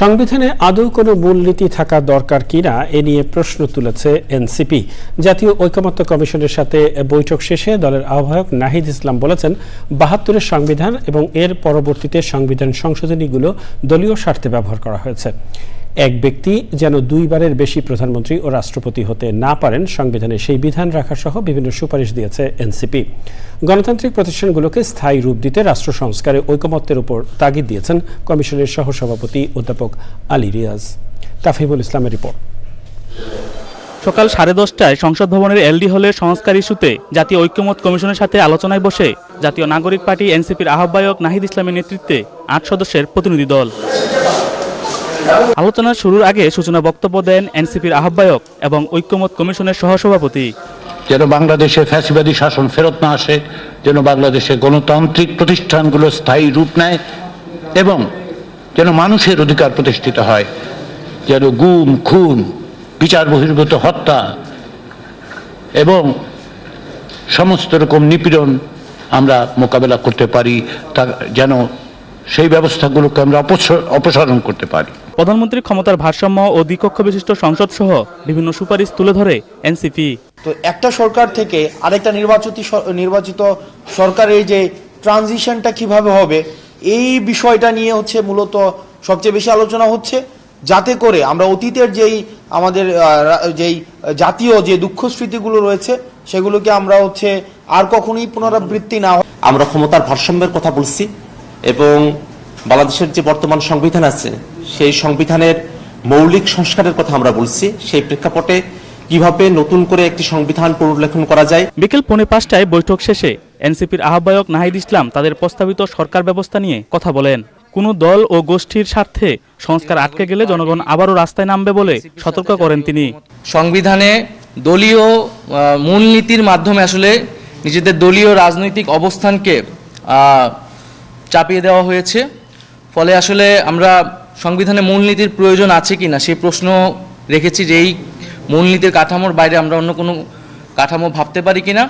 সংবিধানে আদৌ কোনো মূলনীতি থাকা দরকার কিনা এ নিয়ে প্রশ্ন তুলেছে এনসিপি। জাতীয় ঐকমত্য কমিশনের সাথে বৈঠক শেষে দলের আহ্বায়ক নাহিদ ইসলাম বলেছেন, বাহাত্তরের সংবিধান এবং এর পরবর্তীতে সংবিধান সংশোধনীগুলো দলীয় স্বার্থে ব্যবহার করা হয়েছে। এক ব্যক্তি যেন দুইবারের বেশি প্রধানমন্ত্রী ও রাষ্ট্রপতি হতে না পারেন, সংবিধানে সেই বিধান রাখা সহ বিভিন্ন সুপারিশ দিয়েছে এনসিপি। গণতান্ত্রিক প্রতিষ্ঠানগুলোকে স্থায়ী রূপ দিতে রাষ্ট্র সংস্কারে ঐকমত্যের উপর তাগিদ দিয়েছেন কমিশনের সহসভাপতি অধ্যাপক আলী রিয়াজ। তাফিমুল ইসলামের রিপোর্ট। সকাল সাড়ে দশটায় সংসদ ভবনের এলডি হলে সংস্কার ইস্যুতে জাতীয় ঐক্যমত কমিশনের সাথে আলোচনায় বসে জাতীয় নাগরিক পার্টি এনসিপির আহ্বায়ক নাহিদ ইসলামের নেতৃত্বে আট সদস্যের প্রতিনিধি দল। আলোচনা শুরুর আগে সূচনা বক্তব্য দেন এনসিপির আহ্বায়ক এবং ঐক্যমত কমিশনের সহসভাপতি। যেন বাংলাদেশে ফ্যাসিবাদী শাসন ফেরত না আসে, যেন বাংলাদেশে গণতান্ত্রিক প্রতিষ্ঠানগুলো স্থায়ী রূপ নেয় এবং যেন মানুষের অধিকার প্রতিষ্ঠিত হয়, যেন গুম, খুন, বিচার বহির্ভূত হত্যা এবং সমস্ত রকম নিপীড়ন আমরা মোকাবেলা করতে পারি, তা যেন সেই ব্যবস্থাগুলোকে আমরা অপস- অপসারণ করতে পারি। প্রধানমন্ত্রীর ক্ষমতার ভারসাম্য ও দ্বিকক্ষ বিশিষ্ট সংসদ সহ বিভিন্ন সুপারিশ তুলে ধরে এনসিপি। তো একটা সরকার থেকে আরেকটা নির্বাচিত স- নির্বাচিত সরকারের যে ট্রানজিশনটা কীভাবে হবে এই বিষয়টা নিয়ে হচ্ছে মূলত সবচেয়ে বেশি আলোচনা হচ্ছে যাতে করে আমরা অতীতের যেই আমাদের যেই জাতীয় যে দুঃখ স্মৃতিগুলো রয়েছে সেগুলোকে আমরা হচ্ছে আর কখনোই পুনরাবৃত্তি না আমরা ক্ষমতার ভারসাম্যের কথা বলছি এবং বাংলাদেশের যে বর্তমান সংবিধান আছে সেই সংবিধানের মৌলিক সংস্কারের কথা আমরা বলছি। সেই প্রেক্ষাপটে কীভাবে নতুন করে একটি সংবিধান পুনর্লেখন করা যায়? বিকেল পৌনে পাঁচটায় বৈঠক শেষে এনসিপির আহ্বায়ক নাহিদ ইসলাম তাদের প্রস্তাবিত সরকার ব্যবস্থা নিয়ে কথা বলেন। কোনো দল ও গোষ্ঠীর স্বার্থে সংস্কার আটকে গেলে জনগণ আবারও রাস্তায় নামবে বলে সতর্ক করেন তিনি। সংবিধানে দলীয় মূলনীতির মাধ্যমে আসলে নিজেদের দলীয় রাজনৈতিক অবস্থানকে চাপিয়ে দেওয়া হয়েছে। ফলে আসলে আমরা সংবিধানে মূলনীতির প্রয়োজন আছে কি না সেই প্রশ্ন রেখেছি যে এই মূলনীতির কাঠামোর বাইরে আমরা অন্য কোনো কাঠামো ভাবতে পারি কিনা।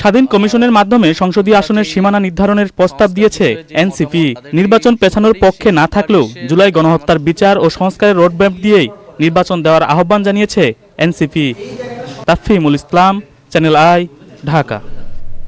স্বাধীন কমিশনের মাধ্যমে সংসদীয় আসনের সীমানা নির্ধারণের প্রস্তাব দিয়েছে এনসিপি। নির্বাচন পেছানোর পক্ষে না থাকলেও জুলাই গণহত্যার বিচার ও সংস্কারের রোডম্যাপ দিয়েই নির্বাচন দেওয়ার আহ্বান জানিয়েছে NCP. Tafimul Islam, channel I, Dhaka.